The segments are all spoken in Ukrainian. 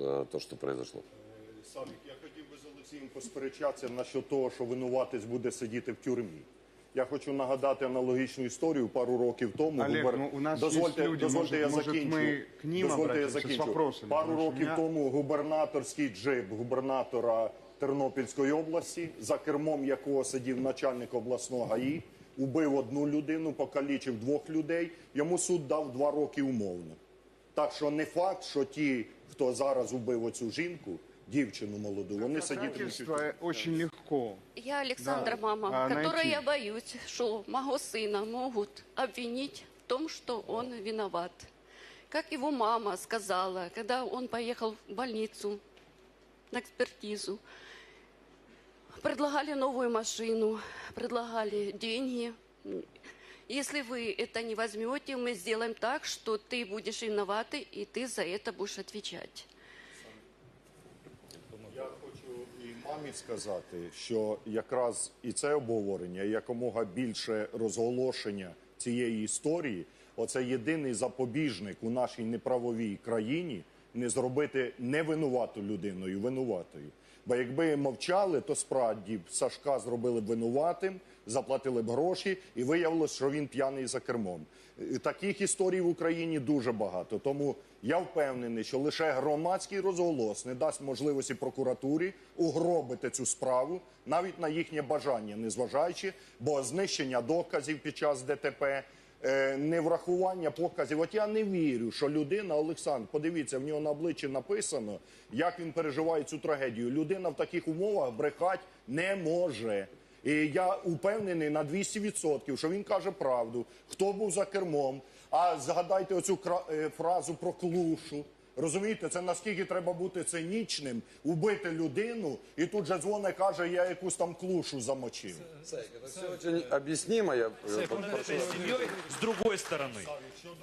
э, то, что произошло. Савік, я хотів би з Олексієм посперечатися насчет того, що винуватець буде сидіти в тюрмі. Я хочу нагадати аналогічну історію пару років тому. Олег, ну, у нас дозвольте, є люди, дозвольте, може- я може, закінчу. ми к ним дозвольте, я закінчу. вопросами, Пару років я- тому губернаторський джип губернатора Тернопільської області, за кермом якого сидів начальник обласного ГАІ, убив одну людину, покалічив двох людей. Йому суд дав два роки умовно. Так що не факт, що ті, хто зараз убив оцю жінку, дівчину молоду, вони сидітимуть. у Доказательства тюрмі. очень легко. Я Александра Да. мама, А, которая найти. я боюсь, что моего сына могут обвинить в том, что он виноват. Как его мама сказала, когда он поехал в больницу на экспертизу, предлагали новую машину, предлагали деньги. Если вы это не возьмете, мы сделаем так, что ты будешь виноватый, и ты за это будешь отвечать. Я хочу і мамі сказати, що якраз і це обговорення, і якомога більше розголошення цієї історії, оце єдиний запобіжник у нашій неправовій країні не зробити невинувату людиною винуватою. Бо якби мовчали, то справді Сашка зробили б винуватим, заплатили б гроші, і виявилось, що він п'яний за кермом. Таких історій в Україні дуже багато. Тому я впевнений, що лише громадський розголос не дасть можливості прокуратурі угробити цю справу, навіть на їхнє бажання, незважаючи, бо знищення доказів під час ДТП. Е, Неврахування показів. От я не вірю, що людина, Олександр, подивіться, в нього на обличчі написано, як він переживає цю трагедію. Людина в таких умовах брехати не може. І я упевнений на 200%, що він каже правду, хто був за кермом. А згадайте оцю е, фразу про клушу. Розумієте, це наскільки треба бути цинічним, убити людину, і тут же дзвоне каже, я якусь там клушу замочив. Это все очень объяснимо. Я э, попрошу с семьей с другой стороны.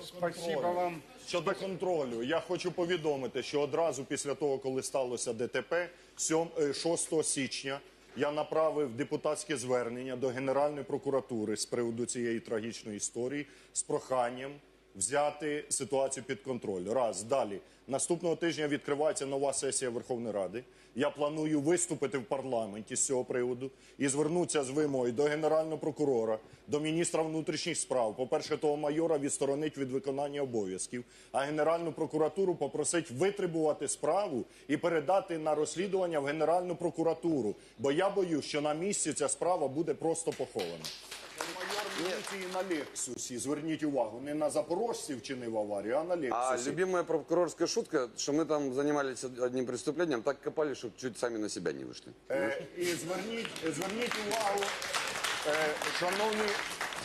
Спасибо вам. Щодо контролю, я хочу повідомити, що одразу після того, коли сталося ДТП, сьом- е, 6 січня я направив депутатське звернення до Генеральної прокуратури з приводу цієї трагічної історії з проханням взяти ситуацію під контроль. Раз далі. Наступного тижня відкривається нова сесія Верховної Ради. Я планую виступити в парламенті з цього приводу і звернутися з вимогою до генерального прокурора, до міністра внутрішніх справ. По-перше, того майора відсторонить від виконання обов'язків, а генеральну прокуратуру попросить витребувати справу і передати на розслідування в генеральну прокуратуру. Бо я боюсь, що на місці ця справа буде просто похована Майор міліції на Лексусі. Зверніть увагу, не на запорожців чинив аварію, а на А Лексусі. любимая прокурорская шутка, что мы там занимались одним преступлением, так копали, чтобы чуть сами на себя не вышли. Е, і зверніть, зверніть увагу, е, шановні,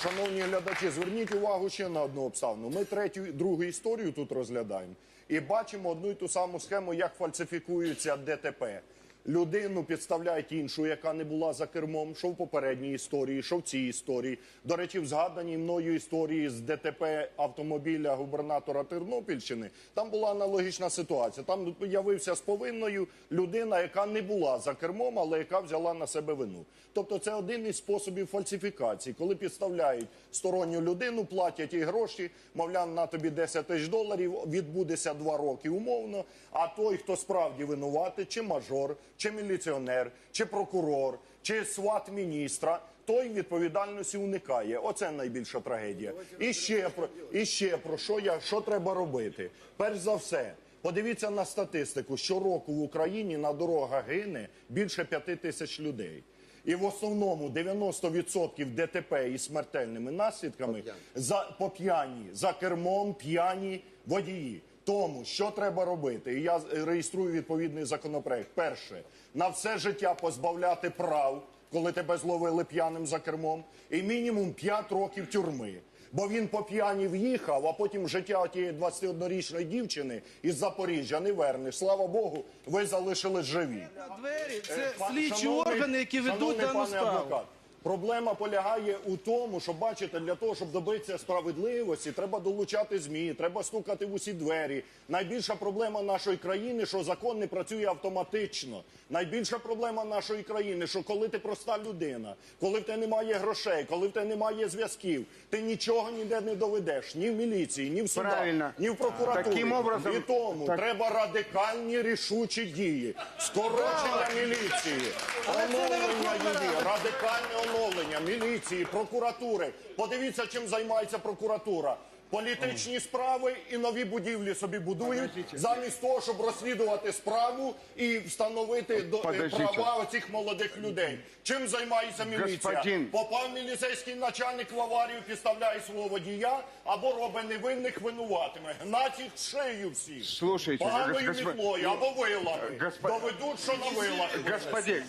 шановні глядачі, зверніть увагу ще на одну обставину. Ми третю, другу історію тут розглядаємо і бачимо одну і ту саму схему, як фальсифікується ДТП. Людину підставляють іншу, яка не була за кермом, що в попередній історії, що в цій історії. До речі, в згаданій мною історії з ДТП автомобіля губернатора Тернопільщини там була аналогічна ситуація. Там явився з повинною людина, яка не була за кермом, але яка взяла на себе вину. Тобто, це один із способів фальсифікації, коли підставляють сторонню людину, платять їй гроші, мовляв, на тобі 10 тисяч доларів, відбудеться два роки умовно. А той, хто справді винуватий, чи мажор, чи міліціонер, чи прокурор, чи сват міністра. Той відповідальності уникає. Оце найбільша трагедія. І ще про і ще про що я що треба робити? Перш за все, подивіться на статистику. Щороку в Україні на дорогах гине більше п'яти тисяч людей. І в основному 90% ДТП із смертельними наслідками за по п'яні за кермом п'яні водії. Тому що треба робити? І я е, реєструю відповідний законопроект. Перше на все життя позбавляти прав, коли тебе зловили п'яним за кермом, і мінімум 5 років тюрми. Бо він по п'яні в'їхав, а потім життя тієї 21-річної дівчини із Запоріжжя не вернеш. Слава Богу, ви залишились живі. двері. Е, Це пан- слідчі шановний- органи, які ведуть дану справу. адвокат, Проблема полягає у тому, що бачите, для того, щоб добитися справедливості, треба долучати змі, треба стукати в усі двері. Найбільша проблема нашої країни, що закон не працює автоматично. Найбільша проблема нашої країни, що коли ти проста людина, коли в тебе немає грошей, коли в тебе немає зв'язків, ти нічого ніде не доведеш, ні в міліції, ні в судах, Правильно. ні в прокуратурі. Таким образом- І тому так- треба радикальні рішучі дії, скорочення міліції, оновлення її, радикальне оновлення міліції, прокуратури. Подивіться, чим займається прокуратура. Політичні справи і нові будівлі собі будують, замість того, щоб розслідувати справу і встановити до, е, права оцих молодих людей. Чим займається міліція? Попав міліцейський начальник в аварію, підставляє свого водія або робить невинних винуватими. Гнать їх шию всі. Слушайте, Поганою мітлою або вилами. Доведуть, що на вилах. Господин,